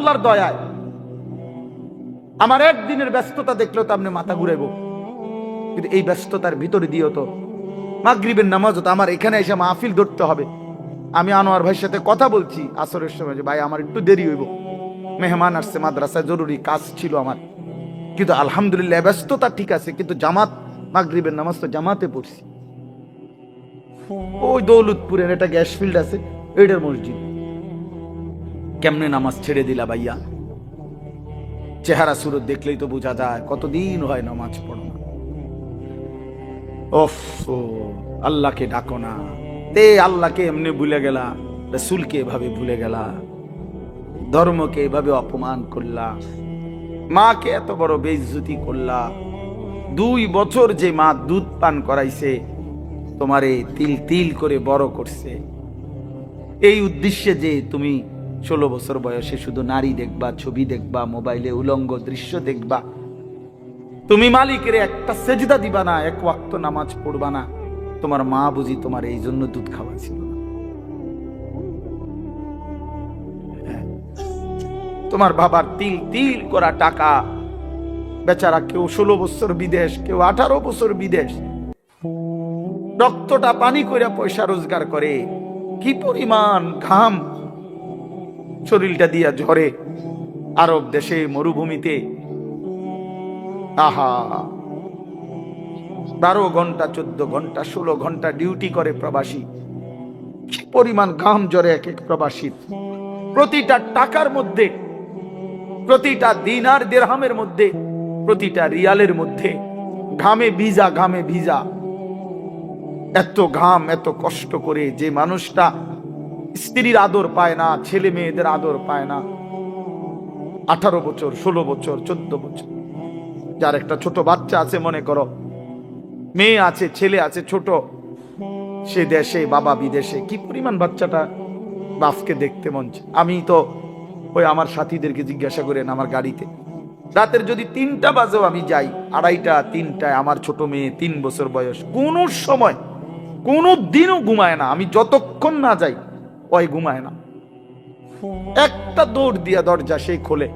আল্লাহর দয়ায় আমার একদিনের ব্যস্ততা দেখলেও তো আপনি মাথা ঘুরাইব। কিন্তু এই ব্যস্ততার ভিতরে দিয়েও তো মাগরিবের নামাজ তো আমার এখানে এসে মাহফিল ধরতে হবে। আমি আনোয়ার ভাইয়ের সাথে কথা বলছি আসরের সময় যে, ভাই, আমার একটু দেরি হইব। মেহমান আসছে, মাদ্রাসায় জরুরি কাজ ছিল আমার। কিন্তু আলহামদুলিল্লাহ ব্যস্ততা ঠিক আছে, কিন্তু জামাত, মাগরিবের নামাজ তো জামাতে পড়ছি। ওই দৌলতপুরের একটা গ্যাস ফিল্ড আছে, এইটার মসজিদ। কেমনে নামাজ ছেড়ে দিলা ভাইয়া? চেহারা সুরত দেখলেই তো বোঝা যায়, কতদিন হয় নামাজ পড়ো না। ওফ আল্লাহকে ডাকো না। তে, আল্লাহকে এমনি ভুলে গেলা, রসুলকে এভাবে ভুলে গেলা, ধর্মকে এভাবে অপমান করলা, মাকে এত বড় বেইজ্জতি করলা। দুই বছর যে মা দুধ পান করাইছে, তোমারে তিল তিল করে বড় করছে। এই উদ্দেশ্যে যে তুমি ষোলো বছর বয়সে শুধু নারী দেখবা, ছবি দেখবা, মোবাইলে উলঙ্গ দৃশ্য দেখবা। তুমি মালিকের একটা সেজদা দিবা না, এক ওয়াক্ত নামাজ পড়বা না। তোমার মা বুঝি তোমার এই জন্য দুধ খাওয়া ছিল হ্যাঁ। তোমার বাবার তিল তিল করা টাকা। বেচারা কেউ ষোলো বছর বিদেশ, কেউ আঠারো বছর বিদেশ। রক্তটা পানি করে পয়সা রোজগার করে। কি পরিমাণ ঘাম। শরীরটা দিয়া ঝরে আরব দেশে মরুভূমিতে। আহা। বারো ঘণ্টা, চোদ্দ ঘণ্টা, ষোলো ঘণ্টা ডিউটি করে প্রবাসী। কি পরিমাণ ঘাম জ্বরে এক এক প্রবাসীর। প্রতিটা টাকার মধ্যে, প্রতিটা দিনার দেড়হামের মধ্যে, প্রতিটা রিয়ালের মধ্যে ঘামে ভিজা ঘামে ভিজা। এত ঘাম, এত কষ্ট করে যে মানুষটা স্ত্রীর আদর পায় না, ছেলে মেয়েদের আদর পায় না। আঠারো বছর, ষোলো বছর, চোদ্দ বছর। যার একটা ছোট বাচ্চা আছে, মনে করো। মেয়ে আছে, ছেলে আছে, ছোট। সে দেশে, বাবা বিদেশে, কি পরিমাণ বাচ্চাটা বাপকে দেখতে মন। আমি তো ওই আমার সাথীদেরকে জিজ্ঞাসা করেন আমার গাড়িতে। রাতের যদি তিনটা বাজেও আমি যাই, আড়াইটা, তিনটায় আমার ছোট মেয়ে তিন বছর বয়স, কোন সময়, কোনো দিনও ঘুমায় না। আমি যতক্ষণ না যাই ওই ঘুমায় না। একটা দৌড় দিয়া দরজা সেই খোলে।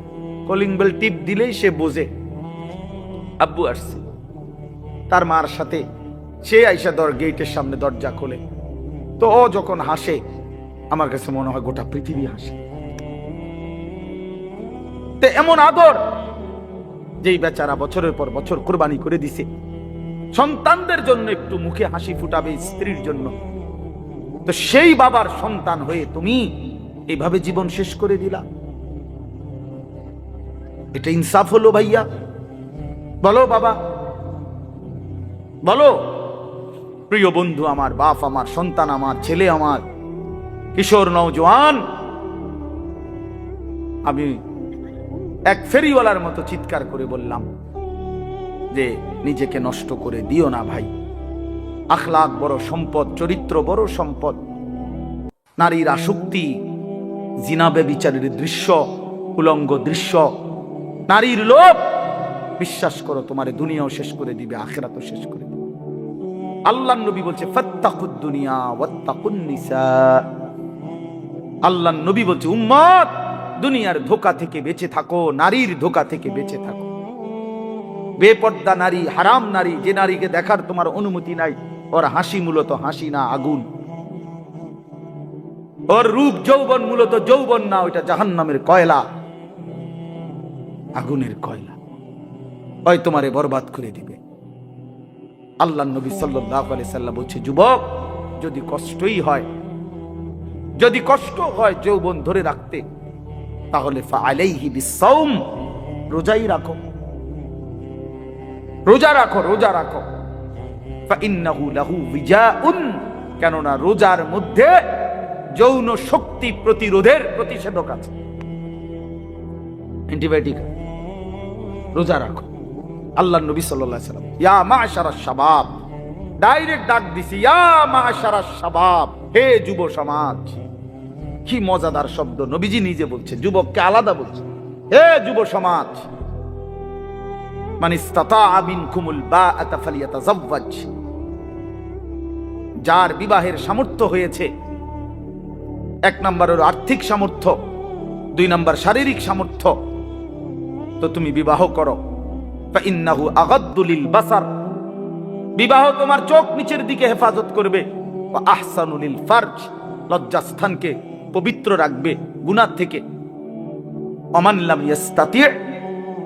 কলিং বেল টিপ দিলেই সে বোঝে, আব্বু আসছে। তার মার সাথে সে আইসা দর গেটের সামনে দরজা খোলে। তো ও যখন হাসে, আমার কাছে মনে হয় গোটা পৃথিবী হাসে। এমন আদর, যেই বেচারা বছরের পর বছর কোরবানি করে দিছে। সন্তানদের জন্য একটু মুখে হাসি ফুটাবে স্ত্রীর জন্য। তো সেই বাবার সন্তান হয়ে তুমি এইভাবে জীবন শেষ করে দিলা। এটা ইনসাফ হলো ভাইয়া। বলো বাবা। বলো। প্রিয় বন্ধু আমার, বাপ আমার, সন্তান আমার, ছেলে আমার, কিশোর, নওজোয়ান, আমি এক ফেরিওয়ালার মতো চিৎকার করে বললাম যে, নিজেকে নষ্ট করে দিও না ভাই। আখলাক বড় সম্পদ, চরিত্র বড় সম্পদ। নারীর আসক্তি জিনাবে বিচারের দৃশ্য, উলঙ্গ দৃশ্য। নারীর লোভ, বিশ্বাস করো, তোমার দুনিয়াও শেষ করে দিবে, আখেরাতও শেষ করে দিবে। আল্লাহ নবী বলছে আল্লাহ নবী বলছে, উম্মত, দুনিয়ার ধোকা থেকে বেঁচে থাকো, নারীর ধোকা থেকে বেঁচে থাকো। বেপর্দা নারী, হারাম নারী, যে নারীকে দেখার তোমার অনুমতি নাই। ওর হাসি মূলত হাসি না আগুন। ওর রূপ যৌবন মূলত যৌবন না, ওইটা জাহান্নামের কয়লা। আগুনের কয়লা। ওই তোমারে বরবাদ করে দিবে। আল্লাহ নবী সাল্লাম বলছে, যুবক, যদি কষ্টই হয়, যদি কষ্ট হয় যৌবন ধরে রাখতে, তাহলে রোজাই রাখো। রোজা রাখো রোজা রাখো। কেননা রোজার মধ্যে যৌন শক্তি প্রতিরোধের প্রতিষেধক আছে। অ্যান্টিবায়োটিক রোজা রাখো। আল্লাহ নবী সাল্লাম, ইয়া মাশারা শাবাব, ডাইরেক্ট ডাক দিছি, ইয়া মাশারা শাবাব, হে যুব সমাজ, কি মজাদার শব্দ, নবীজি নিজে বলছে যুবককে আলাদা বলছে হে যুব সমাজ যার বিবাহের সামর্থ্য হয়েছে, এক নম্বর হলো আর্থিক সামর্থ্য, দুই নাম্বার শারীরিক সামর্থ্য, তো তুমি বিবাহ করো। ইন্নাহু আগাদ্দুলিল বাসার। বিবাহ তোমার চোখ নিচের দিকে হেফাজত করবে। আহসানুলিল ফার্জ। লজ্জাস্থানকে পবিত্র রাখবে গুনার থেকে। অমানলাম ইয়াস্তাতি।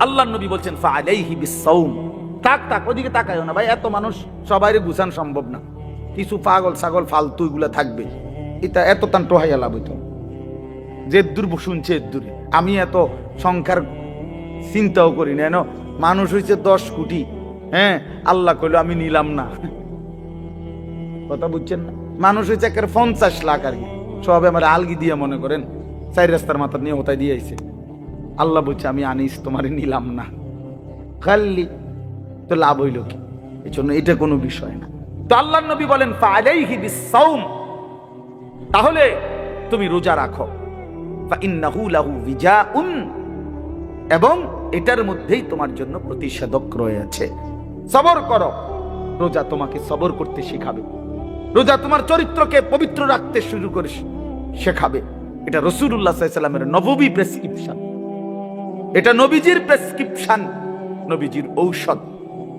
আল্লাহ নবী বলছেন তাক তাক ওদিকে তাকায়ও না। ভাই, এত মানুষ সবাই গুছান সম্ভব না। কিছু পাগল ছাগল ফালতু এগুলা থাকবে। এটা এত তান টোহাইয়া লাভ হইতো। যে দূর শুনছে দূরে আমি এত সংখ্যার চিন্তাও করি না। মানুষ হয়েছে দশ কোটি। হ্যাঁ আল্লাহ কইলো, আমি নিলাম না। কথা বুঝছেন না? মানুষ হয়েছে একের পঞ্চাশ লাখ আর কি। সবে আমার আলগি দিয়ে মনে করেন। চাই রাস্তার মাথা নিয়ে ওটাই দিয়ে আইছে। আল্লাহ বলছে, আমি আনিস, তোমারে নিলাম না। খাল্লি তো লাভ হইল কি? এই জন্য এটা কোনো বিষয় না। তো আল্লাহ নবী বলেন তাহলে তুমি রোজা রাখো। এবং এটার মধ্যেই তোমার জন্য প্রতিষেধক রয়েছে। সবর করো। রোজা তোমাকে সবর করতে শেখাবে। রোজা তোমার চরিত্রকে পবিত্র রাখতে শুরু করে শেখাবে। এটা রসুল্লাহ সাল্লামের নববী প্রেসক্রিপশন। এটা নবীজির প্রেসক্রিপশন নবীজির ঔষধ।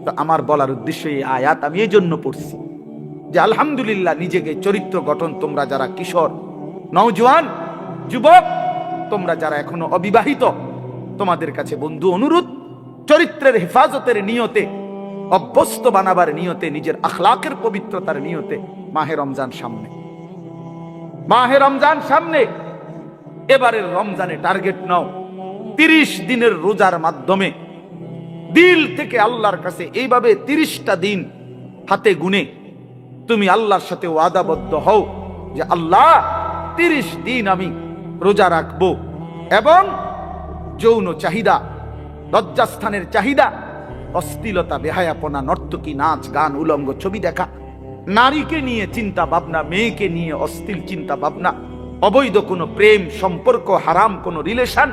তো আমার বলার উদ্দেশ্যে এই আয়াত আমি এই জন্য পড়ছি যে আলহামদুলিল্লাহ নিজেকে চরিত্র গঠন, তোমরা যারা কিশোর, নওজোয়ান, যুবক, তোমরা যারা এখনও অবিবাহিত, তোমাদের কাছে বন্ধু অনুরোধ, চরিত্রের হেফাজতের নিয়তে, অভ্যস্ত বানাবার নিয়তে, নিজের আখলাকের পবিত্রতার নিয়তে মাহে রমজান সামনে। মাহে রমজান সামনে, এবারের রমজানে টার্গেট নাও। তিরিশ দিনের রোজার মাধ্যমে দিল থেকে আল্লাহর কাছে এইভাবে তিরিশটা দিন হাতে গুনে তুমি আল্লাহর সাথে ওয়াদাবদ্ধ হও যে আল্লাহ, তিরিশ দিন আমি রোজা রাখব এবং যৌন চাহিদা, লজ্জাস্থানের চাহিদা, অশ্লীলতা, বেহায়াপনা, নর্তকী, নাচ, গান, উলঙ্গ, ছবি দেখা, নারীকে নিয়ে চিন্তা ভাবনা, মেয়েকে নিয়ে অস্থির চিন্তা ভাবনা, অবৈধ কোনো প্রেম, সম্পর্ক, হারাম কোনো রিলেশন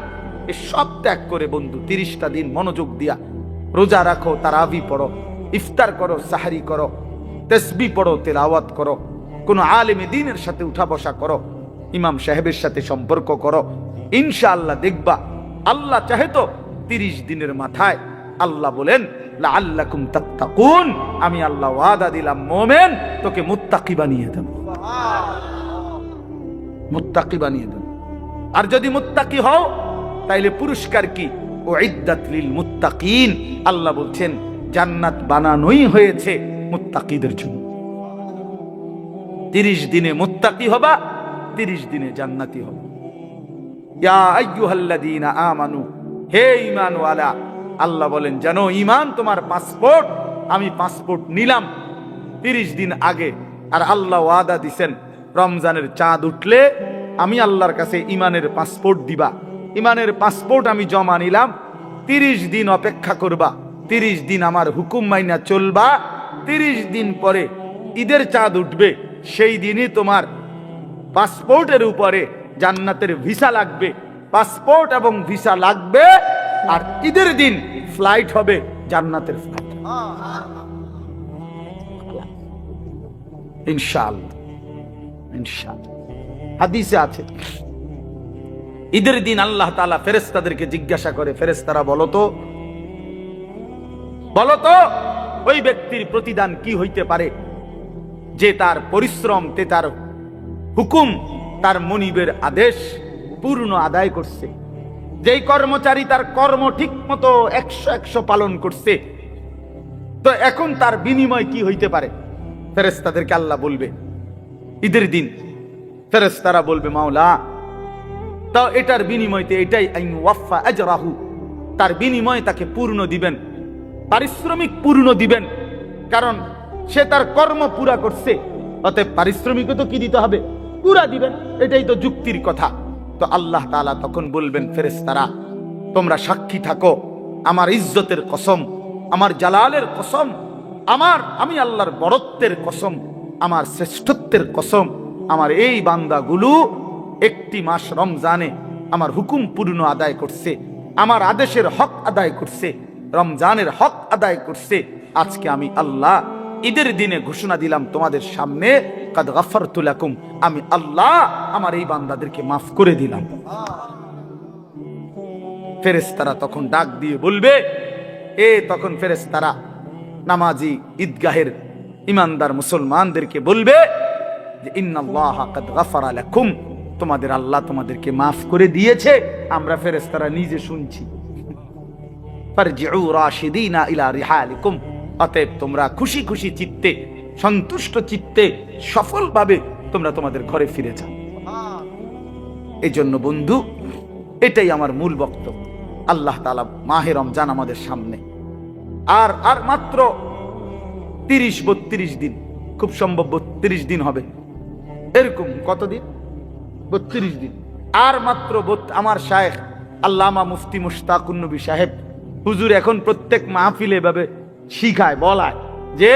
সব ত্যাগ করে বন্ধু তিরিশটা দিন মনোযোগ দিয়া রোজা রাখো তারাবি পড়ো ইফতার করো সাহারি করো তেসবি পড়ো তেলাওয়াত করো কোনো আলেমে দিনের সাথে উঠা বসা করো ইমাম সাহেবের সাথে সম্পর্ক করো ইনশাআল্লাহ দেখবা আল্লাহ চাহে তো তিরিশ দিনের মাথায় আল্লাহ বলেন আল্লাকুম তাত্তাকুন আমি আল্লাহ ওয়াদা দিলাম মোমেন তোকে মুত্তাকি বানিয়ে দেব। মুত্তাকি বানিয়ে দেব। আর যদি মুত্তাকি হও তাইলে পুরস্কার কি? ও ইদ্দাত লিল মুত্তাকিন। আল্লাহ বলছেন, জান্নাত বানানোই হয়েছে মুত্তাকিদের জন্য। তিরিশ দিনে মুত্তাকি হবা, তিরিশ দিনে জান্নাতি হবা। ইয়া আইয়ুহাল্লাযীনা আমানু, হে ঈমানওয়ালা, আল্লাহ বলেন জানো ঈমান তোমার পাসপোর্ট, আমি পাসপোর্ট নিলাম। তিরিশ দিন আগে, আর আল্লাহ ওয়াদা দিছেন, রমজানের চাঁদ উঠলে আমি আল্লাহর কাছে ইমানের পাসপোর্ট দিবা। ইমানের পাসপোর্ট আমি জমা নিলাম, তিরিশ দিন অপেক্ষা করবা, তিরিশ দিন আমার হুকুম মাইনা চলবা, তিরিশ দিন পরে ঈদের চাঁদ উঠবে, সেই দিনই তোমার পাসপোর্টের উপরে জান্নাতের ভিসা লাগবে। পাসপোর্ট এবং ভিসা লাগবে, আর ঈদের দিন ফ্লাইট হবে জান্নাতের ফ্লাইট। ইনশাআল্লাহ ইনশাআল্লাহ। হাদিসে আছে। ঈদের দিন আল্লাহ তাআলা ফেরেশতাদেরকে জিজ্ঞাসা করে, ফেরেশতারা, বলো তো? বলো ওই ব্যক্তির প্রতিদান কি হইতে পারে? যে তার পরিশ্রম তে তার হুকুম, তার মনিবের আদেশ পূর্ণ আদায় করছে। যেই কর্মচারী তার কর্ম ঠিক মতো একশো একশো পালন করছে, তো এখন তার বিনিময় কি হইতে পারে? ফেরেস্তাদেরকে আল্লাহ বলবে, ঈদের দিন। ফেরেস্তারা বলবে, মাওলা তা এটার বিনিময়তে এটাই আইন ওয়াফা আজরাহু। তার বিনিময় তাকে পূর্ণ দিবেন, পারিশ্রমিক পূর্ণ দিবেন, কারণ সে তার কর্ম পুরা করছে। অতএব পারিশ্রমিকও তো কি দিতে হবে? পুরা দিবেন, এটাই তো যুক্তির কথা। তো আল্লাহ তাআলা তখন বলবেন, ফেরেশতারা, তোমরা সাক্ষী থাকো, আমার ইজ্জতের কসম, আমার জালালের কসম, আমার, আমি আল্লাহর বরত্বের কসম, আমার শ্রেষ্ঠত্বের কসম, আমার এই বান্দাগুলো একটি মাস রমজানে আমার হুকুম পূর্ণ আদায় করছে, আমার আদেশের হক আদায় করছে, রমজানের হক আদায় করছে। আজকে আমি আল্লাহ ঈদের দিনে ঘোষণা দিলাম তোমাদের সামনে, কাদ গাফারতু লাকুম আমি আল্লাহ আমার এই বান্দাদেরকে মাফ করে দিলাম। ফেরেশতারা তখন ডাক দিয়ে বলবে, এ তখন ফেরেশতারা, নামাজি ঈদগাহের ইমানদার মুসলমানদেরকে বলবে যে, ইন্নাল্লাহ কাদ গাফারা লাকুম তোমাদের আল্লাহ তোমাদেরকে মাফ করে দিয়েছে, আমরা ফেরেশতারা নিজে শুনছি। অতএব তোমরা খুশি খুশি চিত্তে, সন্তুষ্ট চিত্তে, সফলভাবে তোমরা তোমাদের ঘরে ফিরে যাও। এই জন্য বন্ধু, এটাই আমার মূল বক্তব্য। আল্লাহ তালা মাহে রমজান আমাদের সামনে। আর আর মাত্র তিরিশ বত্রিশ দিন, খুব সম্ভব বত্রিশ দিন হবে। এরকম কতদিন? বত্রিশ দিন। আর মাত্র আমার শায়েখ আল্লামা মুফতি মুশতাকুন্নবী সাহেব, হুজুর এখন প্রত্যেক মাহফিলে এভাবে শিখায়, বলায় যে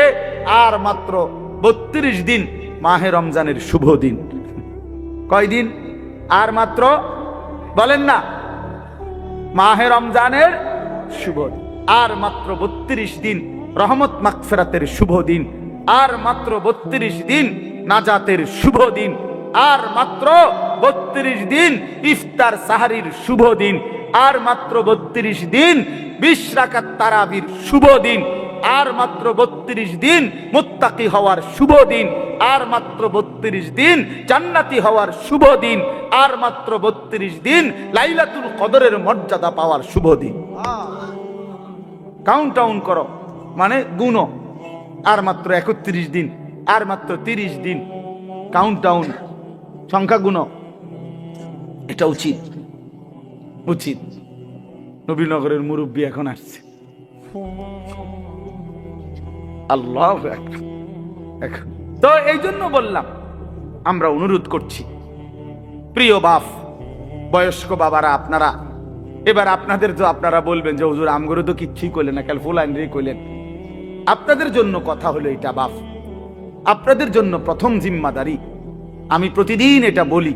আর মাত্র বত্রিশ দিন মাহে রমজানের শুভ দিন। কয়দিন আর মাত্র বলেন না, মাহে রমজানের শুভ আর মাত্র বত্রিশ দিন রহমত মাকফেরাতের শুভ দিন। আর মাত্র বত্রিশ দিন নাজাতের শুভ দিন। আর মাত্র বত্রিশ দিন ইফতার সাহারির শুভ দিন। আর মাত্র বত্রিশ দিন বিশ রাকাত তারাবির শুভ দিন। আর মাত্র বত্রিশ দিন মুত্তাকি হওয়ার শুভ দিন। আর মাত্র বত্রিশ দিন জান্নাতি হওয়ার শুভ দিন। আর মাত্র বত্রিশ দিন লাইলাতুল কদরের মর্যাদা পাওয়ার শুভ দিন। কাউন্ট ডাউন করো মানে গুণ আর মাত্র একত্রিশ দিন, আর মাত্র তিরিশ দিন। কাউন্ট ডাউন সংখ্যা গুণো। এটা উচিত। উচিত। নবীনগরের মুরব্বী এখন আসছে। আল্লাহ এখন তো এই জন্য বললাম আমরা অনুরোধ করছি প্রিয় বাপ বয়স্ক বাবারা আপনারা এবার আপনাদের তো আপনারা বলবেন যে হুজুর আমগরে তো কিচ্ছুই করলেন না কাল ফুল আইনরেই কইলেন? আপনাদের জন্য কথা হলো এটা বাপ। আপনাদের জন্য প্রথম জিম্মাদারি আমি প্রতিদিন এটা বলি,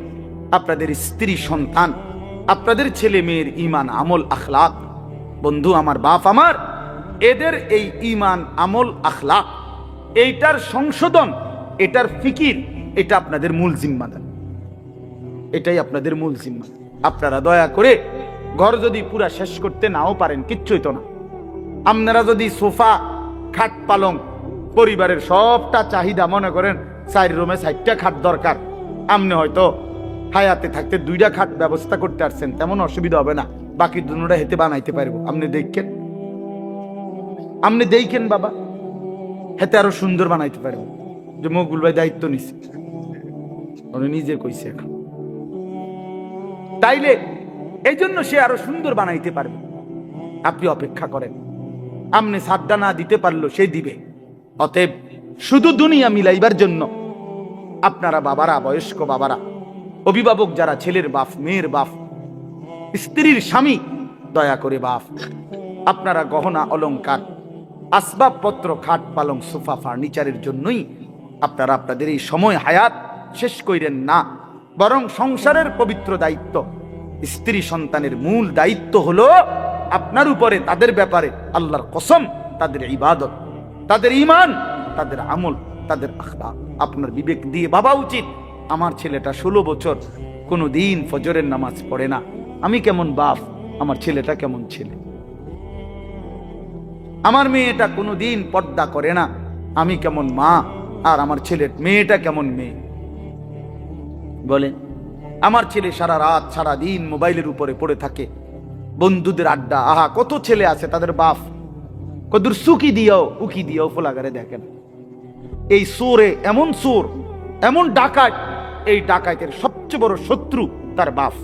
আপনাদের স্ত্রী সন্তান, আপনাদের ছেলে মেয়ের ইমান আমল আখলাক। বন্ধু, আমার বাপ আমার, এদের এই ইমান আমল আখলাক। এইটার সংশোধন, এটার ফিকির, এটা আপনাদের মূল জিম্মাদারি। এটাই আপনাদের মূল জিম্মা আপনারা দয়া করে ঘর যদি পুরা শেষ করতে নাও পারেন কিচ্ছুই তো না। আপনারা যদি সোফা, খাট পালং, পরিবারের সবটা চাহিদা মনে করেন, চার রুমে চারটা খাট দরকার। আপনি হয়তো হায়াতে থাকতে দুইটা খাট ব্যবস্থা করতে পারছেন তেমন অসুবিধা হবে না। বাকি দুটা হেতে বানাইতে পারব। আপনি দেখেন। আপনি দেখেন বাবা। হেতে আরও সুন্দর বানাইতে পারব। যে মকুল ভাই দায়িত্ব নিছে। উনি নিজে কইছে এখন। তাইলে এই জন্য সে আরও সুন্দর বানাইতে পারবে। আপনি অপেক্ষা করেন। আপনি সাদ্দা না দিতে পারল, সে দিবে। অতএব শুধু দুনিয়া মিলাইবার জন্য আপনারা বাবারা, বয়স্ক বাবারা, অভিভাবক যারা, ছেলের বাপ, মেয়ের বাপ, স্ত্রীর স্বামী, দয়া করে বাপ, আপনারা গহনা, অলংকার, আসবাবপত্র, খাট, পালং, সোফা, ফার্নিচারের জন্যই আপনারা আপনাদের এই সময় হায়াত শেষ কইরেন না। বরং সংসারের পবিত্র দায়িত্ব, স্ত্রী সন্তানের মূল দায়িত্ব হলো আপনার উপরে, তাদের ব্যাপারে আল্লাহর কসম, তাদের ইবাদত, তাদের ইমান তাদের আমল। তাদের আখলা আপনার বিবেক দিয়ে বাবা উচিত। আমার ছেলেটা ষোলো বছর কোনো দিন ফজরের নামাজ পড়ে না। আমি কেমন বাপ, আমার ছেলেটা কেমন ছেলে। আমার মেয়েটা কোনো দিন পর্দা করে না। আমি কেমন মা, আর আমার ছেলের মেয়েটা কেমন মেয়ে। বলেন, আমার ছেলে সারা রাত, সারা দিন মোবাইলের উপরে পড়ে থাকে। বন্ধুদের আড্ডা, আহা, কত ছেলে আছে তাদের বাপ। কদুর সুকি দিও উকি দিও ফোলাগারে দেখেন। এই সোরে এমন সোর, এমন ডাকাত, এই ডাকাইতের সবচেয়ে বড় শত্রু তার বাপ।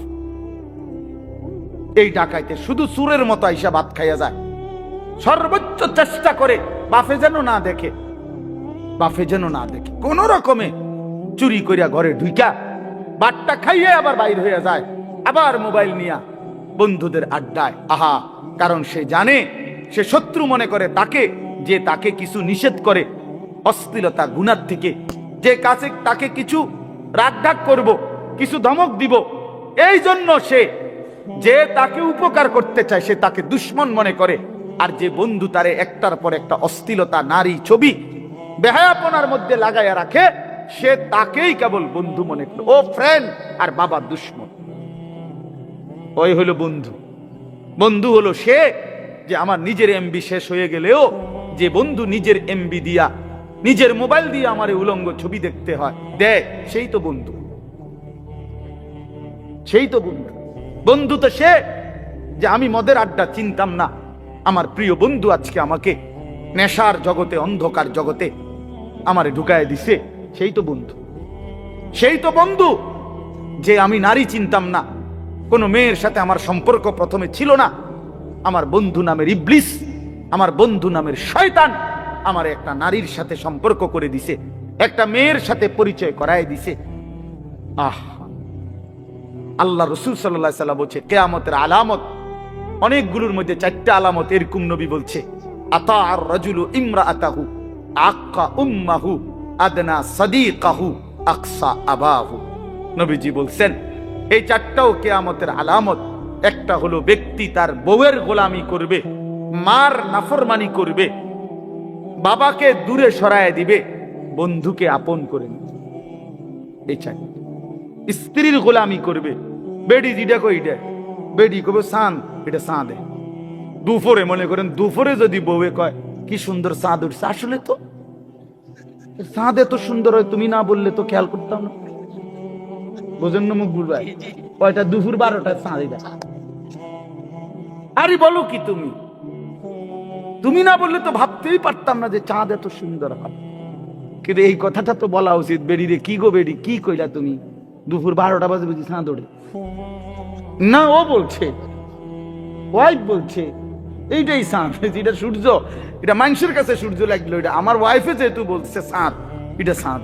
এই ডাকাইতে শুধু সুরের মতো আইসা ভাত খাইয়া যায়। সর্বোচ্চ চেষ্টা করে বাফে যেন না দেখে বাফে যেন না দেখে। কোন রকমে চুরি করিয়া ঘরে ঢুইকা বাটটা খাইয়ে আবার বাইর হইয়া যায়, আবার মোবাইল নিয়া বন্ধুদের আড্ডায়। আহা, কারণ সে জানে, সে শত্রু মনে করে তাকে, যে তাকে কিছু নিষেধ করে অশ্লীলতা গুনার থেকে যে কাছে তাকে কিছু রাগঢাক করব, কিছু ধমক দিব, এই জন্য সে যে তাকে উপকার করতে চায়, সে তাকে দুশ্মন মনে করে। আর যে বন্ধু তারে একটার পর একটা অস্থিলতা নারী ছবি, বেহায়াপনার মধ্যে লাগাইয়া রাখে, সে তাকেই কেবল বন্ধু মনে করে। ও ফ্রেন্ড আর বাবা দুশ্মন। ওই হলো বন্ধু। বন্ধু হলো সে যে আমার নিজের এমবি শেষ হয়ে গেলেও, যে বন্ধু নিজের এমবি দিয়া নিজের মোবাইল দিয়ে আমার উলঙ্গ ছবি দেখতে হয়। দেয় সেই তো বন্ধু। সেই তো বন্ধু। বন্ধু তো সে যে আমি মদের আড্ডা চিনতাম না। আমার প্রিয় বন্ধু আজকে আমাকে নেশার জগতে, অন্ধকার জগতে আমারে ঢুকায় দিছে। সেই তো বন্ধু। সেই তো বন্ধু যে আমি নারী চিনতাম না। কোনো মেয়ের সাথে আমার সম্পর্ক প্রথমে ছিল না। আমার বন্ধু নামের ইবলিস, আমার বন্ধু নামের শয়তান। আমার একটা নারীর সাথে সম্পর্ক করে দিছে, একটা মেয়ের সাথে পরিচয় করায় দিছে। আহ, আল্লাহ রসুল সাল্লাহ সাল্লাম বলছে, কেয়ামতের আলামত, অনেকগুলোর মধ্যে চারটা আলামত এরকম নবী বলছে, আতা আর ইমরা আতাহু আক্কা উম্মাহু, আদনা আকসা আবাহু। নবীজি বলছেন, এই চারটাও কেয়ামতের আলামত, একটা হলো ব্যক্তি তার বউয়ের গোলামি করবে, মার নাফরমানি করবে বাবাকে দূরে সরায় দিবে, বন্ধুকে আপন করে নিবে। স্ত্রীর গোলামি করবে। বেডি যেটা কই এটা? বেডি কবে সান এটা সাঁদে। দুপুরে মনে করেন, দুপুরে যদি বউয়ে কয়, কি সুন্দর চাঁদ উঠছে। আসলে তো চাঁদ এত সুন্দর হয়, তুমি না বললে তো খেয়াল করতাম না। বোঝেন না মুখ কয়টা? দুপুর বারোটা চাঁদ আরে বলো কি তুমি? তুমি না বললে তো ভাবতেই পারতাম না যে চাঁদ এত সুন্দর হয় কিন্তু এই কথাটা তো বলা উচিত বেরি রে, কি গো বেড়ি, কি কইলা তুমি? দুপুর বারোটা বাজে বুঝি চাঁদ ওড়ে না, ও বলছে ওয়াইফ বলছে, এইটাই চাঁদ এটা সূর্য, এটা মানুষের কাছে সূর্য লাগল, এটা আমার ওয়াইফে যেহেতু বলছে চাঁদ, এটা চাঁদ।